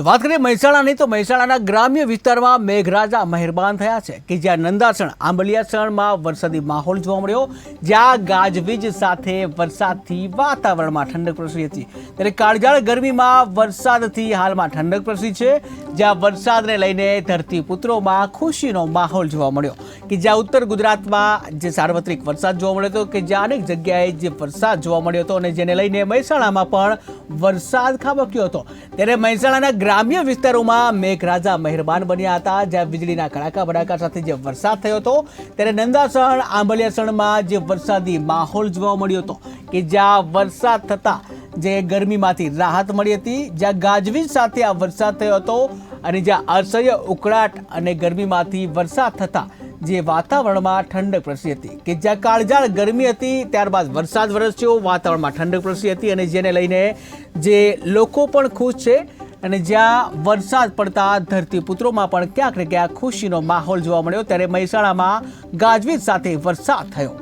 તો વાત કરીએ મહેસાણાની, તો મહેસાણાના ગ્રામ્ય વિસ્તારમાં મેઘરાજા મહેરબાન થયા છે કે જ્યાં નંદાસણ આંબલિયાસણમાં વરસાદી માહોલ જોવા મળ્યો. જ્યાં ગાજવીજ સાથે વરસાદથી વાતાવરણમાં ઠંડક પ્રસરી હતી. ત્યારે કાળજાળ ગરમીમાં વરસાદથી હાલમાં ઠંડક પ્રસરી છે. જ્યાં વરસાદને લઈને ધરતીપુત્રોમાં ખુશીનો માહોલ જોવા મળ્યો. કે જ્યાં ઉત્તર ગુજરાતમાં જે સાર્વત્રિક વરસાદ જોવા મળ્યો હતો કે જ્યાં અનેક જગ્યાએ જે વરસાદ જોવા મળ્યો હતો અને જેને લઈને મહેસાણામાં પણ વરસાદ ખાબક્યો હતો. ત્યારે મહેસાણાના ગ્રામ્ય વિસ્તારોમાં મેઘરાજા મહેરબાન બન્યા હતા, જ્યાં વીજળીના કડાકા બડાકા સાથે જે વરસાદ થયો હતો, ત્યારે નંદાસણ, આંબલિયાસણમાં જે વરસાદી માહોલ જોવા મળ્યો હતો કે જ્યાં વરસાદ થતાં જે ગરમીમાંથી રાહત મળી હતી, જ્યાં ગાજવીજ સાથે આ વરસાદ થયો હતો અને જ્યાં અસહ્ય ઉકળાટ અને ગરમીમાંથી વરસાદ થતાં જે વાતાવરણમાં ઠંડક પ્રસરી હતી. કે જ્યાં કાળજાળ ગરમી હતી, ત્યારબાદ વરસાદ વરસ્યો, વાતાવરણમાં ઠંડક પ્રસરી હતી અને જેને લઈને જે લોકો પણ ખુશ છે અને જ્યાં વરસાદ પડતા ધરતીપુત્રોમાં પણ ક્યાંક ને ક્યાંક ખુશીનો માહોલ જોવા મળ્યો. ત્યારે મહેસાણામાં ગાજવીજ સાથે વરસાદ થયો.